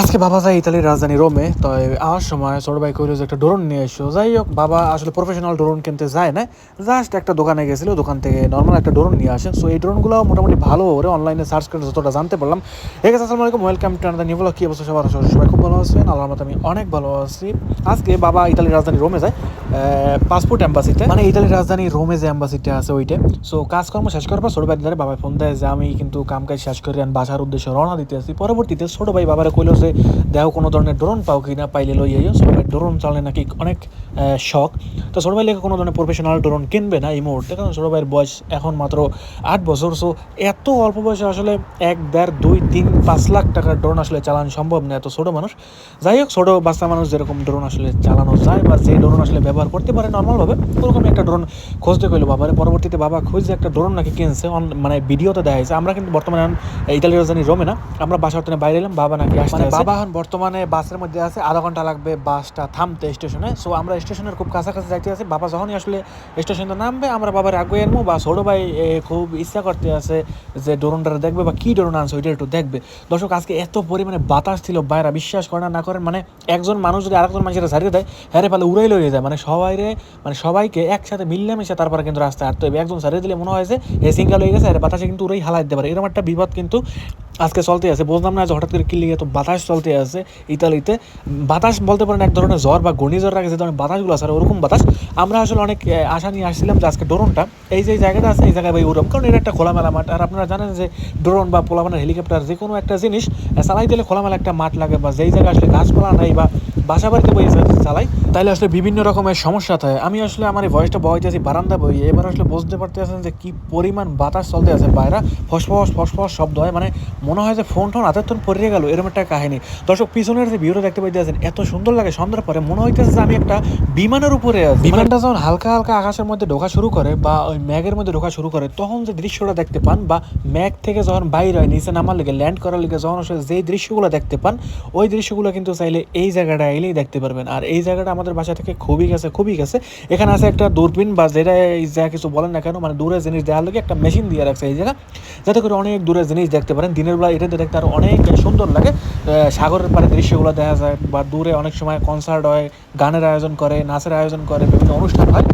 আজকে বাবা যায় ইতালির রাজধানী রোমে তো আমার সময় ছোট ভাই কইলো যে একটা ড্রোন নিয়ে এসো। যাই হোক, বাবা আসলে প্রফেশনাল ড্রোন কিনতে যায় না জাস্ট একটা দোকানে গেছিল, দোকান থেকে নর্মাল একটা ড্রোন নিয়ে আসেন। সো এই ড্রোনগুলো মোটামুটি ভালো ওরে অনলাইনে সার্চ করে যতটা জানতে পারলাম। ঠিক আছে আসসালামু আলাইকুম welcome to another new blog কি অবস্থা সবার? সবাই খুব ভালো আছেন, আল্লাহর মতো আমি অনেক ভালো আছি। আজকে বাবা ইতালির রাজধানী রোমে যায় পাসপোর্ট এম্বাসিতে মানে ইতালির রাজধানী রোমে যে এম্বাসিটা আছে ওইটা। সো কাজকর্ম শেষ করার পর ছোট ভাই ধরে বাবা ফোন দেয় যে, আমি কিন্তু কাম কাজ শেষ করে আন বাসার উদ্দেশ্যে রওনা দিতে আসি পরবর্তীতে ছোট ভাই বাবারে কইলো যে দেও কোনো ধরনের ড্রোন পাও কি না, পাইলে লই আইও। ছোট ভাই ড্রোন চালানো নাকি অনেক শখ। তো ছোট ভাই লেগে কোনো ধরনের প্রফেশনাল ড্রোন কিনবে না এই মুহূর্তে, কারণ ছোট ভাইয়ের বয়স এখন মাত্র আট বছর। সো এত অল্প বয়সে আসলে এক, দেড়, দুই, তিন, পাঁচ লাখ টাকার ড্রোন আসলে চালানো সম্ভব না এত ছোট মানুষ। যাই হোক, ছোট বাচ্চা মানুষ যেরকম ড্রোন আসলে চালানো যায় বা যে ড্রোন আসলে ব্যবহার করতে পারে নর্মালভাবে ওরকম একটা ড্রোন খুঁজতে কইলো বাবারে। পরবর্তীতে বাবা খুঁজে একটা ড্রোন নাকি কিনছে। অন- মানে ভিডিওতে দেখা যাচ্ছে আমরা কিন্তু বর্তমানে ইতালির রাজধানী রোমে না। আমরা বাসার থেকে বাইরে এলাম। বাবা নাকি আসছে মানে বাবা এখন বর্তমানে বাসের মধ্যে আছে। আধা ঘণ্টা লাগবে বাসটা থামতে স্টেশনে। সো আমরা স্টেশনের খুব কাছাকাছি যাইতে আছি। বাবা যখনই আসলে স্টেশনে নামবে আমরা বাবার আগে আনব। বা ছোটো ভাই খুব ইচ্ছা করতে আছে যে ড্রোনটা দেখবে বা কি ড্রোন আনছে ওইটা একটু দেখবে। দর্শক আজকে এত পরিমাণে বাতাস ছিল। বাইরা বিশ্বাস করেন না করেন। মানে একজন মানুষ যদি আরেকজন মানুষের ছাড়িয়ে দেয় হ্যারে পালে উড়াই লইয়ে যায়। মানে সবাই রে মানে সবাইকে একসাথে মিললে তারপরে কিন্তু রাস্তায় হাঁটতে হবে। একজন ছাড়িয়ে দিলে মনে হয় যে এ সিঙ্গেল হয়ে গেছে, আর বাতাসে কিন্তু উড়াই হালাই দিতে পারে। এরকম একটা বিপদ কিন্তু আজকে চলতে আছে। বুঝলাম না যে হঠাৎ করে কি লিগে তো বাতাস চলতে আছে ইতালিতে। বাতাস বলতে পারেন এক ধরনের জ্বর বা ঘূর্ণিঝড় আগে যে ধরনের বাতাসগুলো আছে ওরকম বাতাস। আমরা আসলে অনেক আশা নিয়ে আসছিলাম যে আজকে ড্রোনটা এই যে জায়গাটা আছে, এই জায়গায় ভাই উড়ম। কারণ এটা একটা খোলামেলা মাঠ। আর আপনারা জানেন যে ড্রোন বা পোলামানের হেলিকপ্টার যে কোনো একটা জিনিস চালাই দিলে খোলামেলা একটা মাঠ লাগে বা যেই জায়গায় আসলে গাছপালা নাই বা বাসা বাড়িতে বই চালাই, তাইলে আসলে বিভিন্ন রকমের সমস্যা থাকে। আমি আসলে আমার এই ভয়েসটা বহাইতেছি বারান্দা বই এবার আসলে বুঝতে পারতেছেন যে কি পরিমাণ বাতাস চলতে আছে। বাইরা ফসফস ফসফস শব্দ হয়। মানে মনে হয় যে ফোন টোন আতের পড়ে গেল এরকম একটা কাহিনী। দর্শক, পিছনের যে ভিউটা দেখতে পাইতেছেন, এত সুন্দর লাগে সন্ধ্যার পরে। মনে হইতেছে যে আমি একটা বিমানের উপরে আছি। বিমানটা যখন হালকা হালকা আকাশের মধ্যে ঢোকা শুরু করে বা ওই ম্যাগের মধ্যে ঢোকা শুরু করে, তখন যে দৃশ্যটা দেখতে পান বা ম্যাগ থেকে যখন বাইরে হয়, নিচে নামার লেগে ল্যান্ড করার লেগে, যখন আসলে যেই দৃশ্যগুলো দেখতে পান, ওই দৃশ্যগুলো কিন্তু চাইলে এই জায়গাটা এলেই দেখতে পারবেন। আর এই জায়গাটা আমাদের বাসা থেকে খুবই গেছে খুবই গেছে এখানে আছে একটা দূরবীন বা যেটা এই যা কিছু বলেন না কেন মানে দূরের জিনিস দেওয়ার লোক একটা মেশিন দিয়ে রাখছে এই জায়গা। যাতে করে অনেক দূরের জিনিস দেখতে পারেন। দিনের বেলা এটাতে দেখতে আরও অনেক সুন্দর লাগে। সাগরের পাড়ে দৃশ্যগুলো দেখা যায় বা দূরে অনেক সময় কনসার্ট হয়, গানের আয়োজন করে। নাচের আয়োজন করে বিভিন্ন অনুষ্ঠান হয়।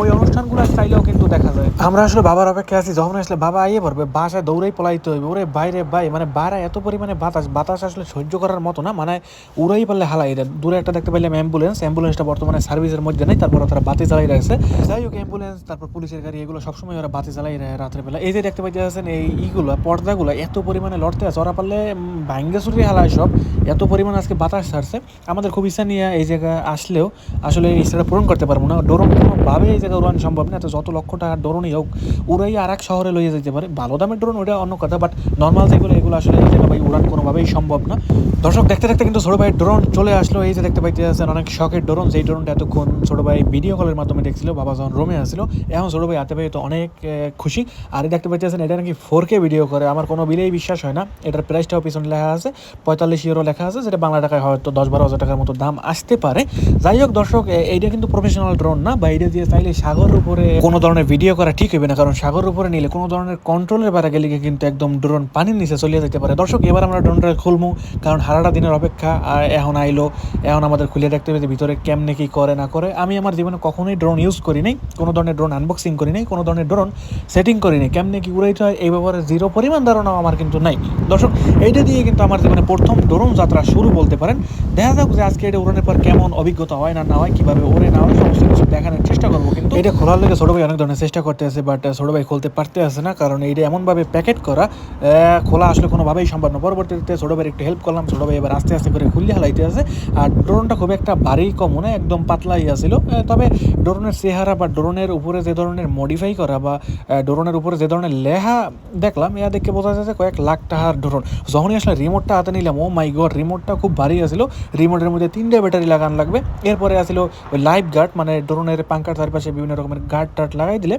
ওই অনুষ্ঠানগুলো চাইলেও কিন্তু দেখা যায়। আমরা আসলে বাবার অপেক্ষা আছি, যখন আসলে বাবা আইয়ে পড়বে, বাসায় দৌড়েই পলাইতে হইবে। ওরে বাইরে বাই মানে বাইরে এত পরিমাণে বাতাস বাতাস আসলে সহ্য করার মতো না মানে উড়াই পারলে হালাই দেন। দূরে একটা দেখতে পাইলাম অ্যাম্বুলেন্স অ্যাম্বুলেন্সটা বর্তমানে সার্ভিসের মধ্যে নেই, তারপর তারা বাতি চালাই রাখছে। যাই হোক অ্যাম্বুলেন্স তারপর পুলিশের গাড়ি, এগুলো সবসময় ওরা বাতি চালাই রাখে রাত্রে বেলা এই যে দেখতে পাইতে আছেন এই ইগুলো, পর্দাগুলো, এত পরিমাণে লড়তে আছে। ওরা পারলে ভাঙ্গে চুরি হালায় সব। এত পরিমাণে আজকে বাতাস ছাড়ছে। আমাদের খুব ইচ্ছা নিয়ে এই জায়গায় আসলেও আসলে এই ইচ্ছাটা পূরণ করতে পারব না। ডোরন কোনোভাবে এই জায়গায় উড়ানো সম্ভব না তো যত লক্ষ টাকার ড্রোনই হোক, উড়াই আর এক শহরে লইয়ে যেতে পারে। ভালো দামের ড্রোন ওটা অন্য কথা বাট নর্মাল যেগুলো, এগুলো আসলে এই ভাই উড়ান কোনোভাবেই সম্ভব না। দর্শক, দেখতে দেখতে কিন্তু ছোটো ভাই ড্রোন চলে আসলো। এই যে দেখতে পাইতে আছেন অনেক শখের ড্রোন যেই ড্রোনটা এতক্ষণ ছোটো ভাই ভিডিও কলের মাধ্যমে দেখছিল, বাবা যখন রোমে আসছিল, এখন ছোটো ভাই হাতে পেয়ে তো অনেক খুশি। আর দেখতে পাইতেছেন, এটা নাকি ফোর কে ভিডিও করে। আমার কোনো বিলেই বিশ্বাস হয় না। এটার প্রাইসটাও পিছনে লেখা আছে, পঁয়তাল্লিশ ইউরো লেখা আছে, যেটা বাংলা টাকায় হয়তো দশ বারো হাজার টাকার মতো দাম আসতে পারে। যাই হোক দর্শক এইটা কিন্তু প্রফেশনাল ড্রোন না। বা এটা দিয়ে চাইলে সাগরের উপরে কোনো ধরনের ভিডিও করা ঠিক হবে না। কারণ সাগরের উপরে নিলে কোনো ধরনের কন্ট্রোলের বাইরে গেলে কিন্তু একদম ড্রোন পানির নিচে চলে যেতে পারে। দর্শক, এবার আমরা ড্রোনটা খুলবো কারণ হারাটা দিনের অপেক্ষা, আর এখন আইলো, এখন আমাদের খুলে দেখতে হবে যে ভিতরে কেমনে কি করে, না করে। আমি আমার জীবনে কখনোই ড্রোন ইউজ করি নাই, কোনো ধরনের ড্রোন আনবক্সিং করি নাই, কোনো ধরনের ড্রোন সেটিং করি নাই। কেমনে কি উড়াইতে হয়, এই ব্যাপারে জিরো পরিমাণ ধারণাও আমার কিন্তু নাই। দর্শক, এইটা দিয়ে কিন্তু আমার জীবনে প্রথম ড্রোন যাত্রা শুরু বলতে পারেন। দেখা যাক যে আজকে এটা উড়ানোর পর কেমন অভিজ্ঞতা হয় না না হয়, কীভাবে ওড়ে, না হয়, সমস্ত কিছু দেখানোর চেষ্টা করব কিন্তু। এটা খোলার লেগে ছোটো ভাই অনেক ধরনের চেষ্টা করতে আছে বাট ছোটো ভাই খুলতে পারতে আছে না, কারণ এইটা এমনভাবে প্যাকেট করা খোলা আসলে কোনোভাবেই সম্ভব না। পরবর্তীতে ছোটো ভাইয়ের একটু হেল্প করলাম ছোটো ভাই এবার আস্তে আস্তে করে খুললে হালাইতে আছে। আর ড্রোনটা খুব একটা ভারী কম না একদম পাতলাই আছিল। তবে ড্রোনের চেহারা বা ড্রোনের উপরে যে ধরনের মডিফাই করা বা ড্রোনের উপরে যে ধরনের লেহা দেখলাম ইয়া দেখে বোঝা যাচ্ছে কয়েক লাখ টাকার ড্রোন যখনই আসলে রিমোটটা হাতে নিলাম ও মাই গড রিমোটটা খুব ভারী আছিল। রিমোটের মধ্যে তিনটে ব্যাটারি লাগানো লাগবে। এরপরে আসছিল ওই লাইফ গার্ড মানে ড্রোনের পাঙ্কার চারপাশে বিভিন্ন রকমের গার্ড টার্ড লাগাই দিলে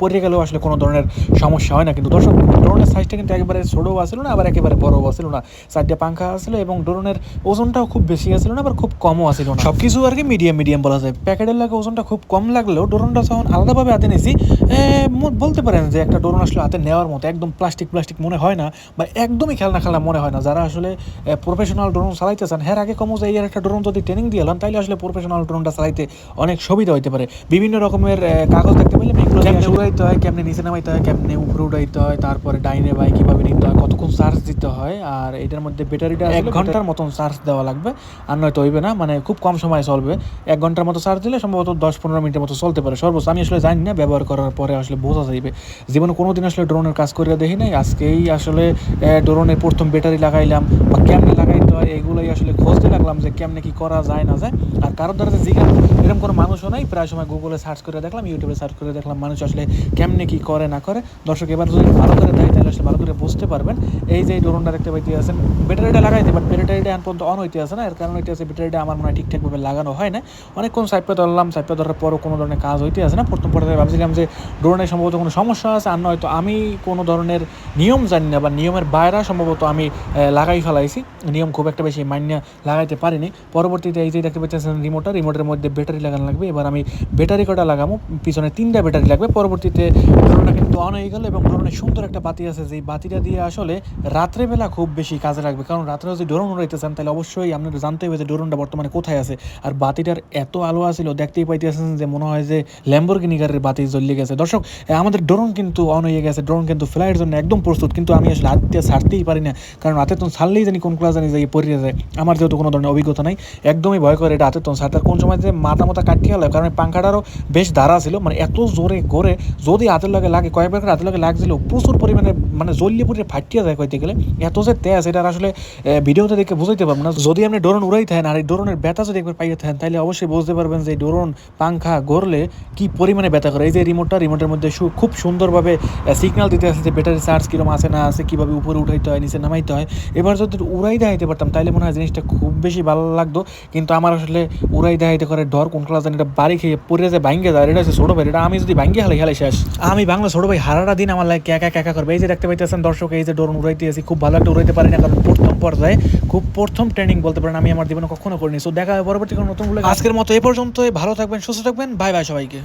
পড়ে গেলেও আসলে কোনো ধরনের সমস্যা হয় না। কিন্তু দর্শক ড্রোনের সাইজটা কিন্তু একেবারে ছোটও আসছিল না, আবার একেবারে বড়ও আসছিল না সাইডে পাঙ্খা আসছিল এবং ড্রোনের ওজনটাও খুব বেশি আসছিল না আবার খুব কমও আসছিল না। সব কিছু আর কি মিডিয়াম মিডিয়াম বলা যায়। প্যাকেটের লাগে ওজনটা খুব কম লাগলেও ড্রোনটা যখন আলাদাভাবে হাতে নিয়েছি বলতে পারেন যে একটা ড্রোন আসলে হাতে নেওয়ার মতো একদম প্লাস্টিক প্লাস্টিক মনে হয় না বা একদমই খেলনা খেলনা মনে হয় না। যারা আসলে প্রফেশনাল ড্রোন চালাইতে চান হ্যাঁ আগে কমো যে এর একটা ড্রোন যদি ট্রেনিং দিয়ে এলাম তাহলে আসলে প্রফেশনাল ড্রোনটা চালাইতে অনেক সুবিধা হইতে পারে। বিভিন্ন রকমের কাগজ দেখতে পেলে এগুলো কেমনে উড়াইতে হয় কেমনে নিচে নামাইতে হয় কেমনে উপরে উড়াইতে হয় তারপরে ডাইনে বাই কীভাবে নিতে হয় কতক্ষণ চার্জ দিতে হয় আর এটার মধ্যে ব্যাটারিটা এক ঘণ্টার মতন চার্জ দেওয়া লাগবে আর নয়তো হইবে না মানে খুব কম সময় চলবে। এক ঘণ্টার মতো চার্জ দিলে সম্ভবত দশ পনেরো মিনিটের মতো চলতে পারে। সর্বোচ্চ আমি আসলে জানি না ব্যবহার করার পরে আসলে বোঝা যাইবে। জীবনে কোনোদিন আসলে ড্রোনের কাজ করে দেখি নাই আজকেই আসলে ড্রোনের প্রথম ব্যাটারি লাগাইলাম বা কেমনে লাগাইতে হয় এগুলোই আসলে খুঁজতে লাগলাম যে কেমনে কি করা যায় না যায়। আর কারোর দ্বারা জিজ্ঞাসা এরকম কোনো মানুষও নাই প্রায় সময় গুগলে সার্চ করে দেখলাম ইউটিউবে সার্চ করে দেখলাম মানুষ আসলে কেমনে কি করে না করে। দর্শক এবার যদি ভালো করে দেয় আসলে ভালো করে বুঝতে পারবেন। এই যে ড্রোনটা দেখতে পাইতে আছেন, ব্যাটারিটা লাগাইতে বাট ব্যাটারিটা এখন পর্যন্ত অন হইতে আছে না। এর কারণ হইতে আছে, ব্যাটারিটা আমার মনে হয় ঠিকঠাকভাবে লাগানো হয় না। অনেকক্ষণ সাইড পে ধরলাম সাইড পে ধরার পরও কোনো ধরনের কাজ হইতে আছে না। প্রথম পর্যায়ে ভাবছিলাম যে ড্রোনের সম্ভবত কোনো সমস্যা আছে, আর নয়তো আমি কোনো ধরনের নিয়ম জানি না, বা নিয়মের বাইরে সম্ভবত আমি লাগাই ফেলাইছি। নিয়ম খুব একটা বেশি মান্য লাগাইতে পারিনি। পরবর্তীতে এই যে দেখতে পাচ্ছেন রিমোটটা রিমোটের মধ্যে ব্যাটারি লাগানো লাগবে। এবার আমি ব্যাটারি কটা লাগাবো পিছনে তিনটা ব্যাটারি লাগবে। পরবর্তীতে ড্রোনটা কিন্তু অন হয়ে গেল এবং ড্রোনের সুন্দর একটা বাতি আছে যে বাতিটা দিয়ে আসলে রাত্রেবেলা খুব বেশি কাজে লাগবে। কারণ রাত্রে যদি ড্রোন উড়াইতেছেন, তাহলে অবশ্যই আপনাদের জানতে হবে যে ড্রোনটা বর্তমানে কোথায় আছে। আর বাতিটার এত আলো আছিল, দেখতেই পাইতেছেন যে মনে হয় যে ল্যাম্বরগিনি গাড়ির বাতি জ্বলিয়ে গেছে। দর্শক আমাদের ড্রোন কিন্তু অন হয়ে গেছে। ড্রোন কিন্তু ফ্লাইটের জন্য একদম প্রস্তুত, কিন্তু আমি আসলে হাত দিয়ে ছাড়তেই পারি না। কারণ হাতে তো ছাড়লেই জানি কোন ক্লাস জানি যে পড়িয়ে যায়। আমার যেহেতু কোনো ধরনের অভিজ্ঞতা নাই, একদমই ভয় করে এটা হাতে তো ছাড়তে। কোন সময় যে মাথা মাথা কাটিয়ে গেল, কারণ পাঙ্খাটারও বেশ ধারা ছিল। মানে এত জোরে করে যদি হাতের লাগে লাগে, কয়েকবার করে হাতের লাগে লাগছিল, প্রচুর পরিমাণে মানে জ্বলিয়ে পড়ে ফাটিয়ে যায় কইতে গেলে। এত যে তেজ এটা আসলে ভিডিওতে দেখে বুঝাইতে পারব না। যদি আপনি ড্রোন উড়াই থাকেন আর এই ড্রোনের ব্যথা যদি একবার পাইয়ে থাকেন তাহলে অবশ্যই বুঝতে পারবেন যে ড্রোন পাঙ্খা গড়লে কি পরিমাণে ব্যথা করে। এই যে রিমোটটা রিমোটের মধ্যে খুব সুন্দরভাবে সিগনাল দিতে আছে যে ব্যাটারি চার্জ কিরম আছে না আছে, কীভাবে উপরে উঠাইতে হয়, নিচে নামাইতে হয়। এবার যদি উড়াই দেখাইতে পারতাম তাহলে মনে হয় জিনিসটা খুব বেশি ভালো লাগতো। কিন্তু আমার আসলে উড়াই দেখাইতে করে ডর, কোন ক্লাস এটা বাড়ি খেয়ে পড়ে যায়, ভাঙ্গে যায়, এটা হচ্ছে ছোটো ভাই, এটা আমি যদি ভাঙ্গে হালাই হালাই শেষ। আমি বাংলা ছোটো ভাই হারাটা দিন আমার লাগে, একা একা করবে। এই যে দেখতে পাইতেছেন, দর্শক, এই যে ড্রোন উড়াইতে আছি, খুব ভালো একটা উড়াইতে পারি না, কারণ প্রথম পর্যায়ে খুব প্রথম ট্রেনিং বলতে পারেন আমি আমার জীবনে কখনো করিনি। সো দেখা পরবর্তী কোনো নতুন আজকের মতো এ পর্যন্ত ভালো থাকবেন, সুস্থ থাকবেন বাই বাই সবাইকে।